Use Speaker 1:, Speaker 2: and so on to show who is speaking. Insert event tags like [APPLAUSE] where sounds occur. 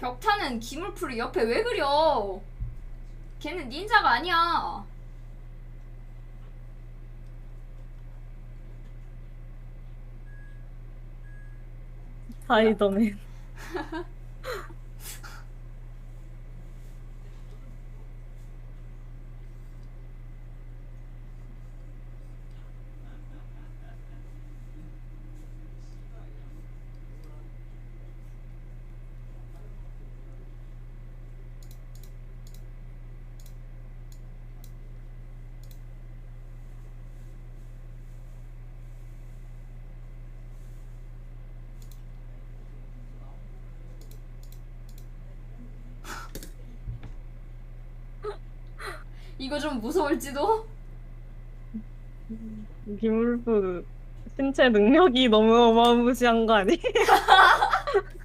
Speaker 1: 격타는 기물풀이 옆에 왜 그려? 걔는 닌자가 아니야.
Speaker 2: 스파이더맨. [LAUGHS]
Speaker 1: 이거 좀 무서울지도?
Speaker 2: 김울프 신체 능력이 너무 어마무시한 거 아니? [LAUGHS]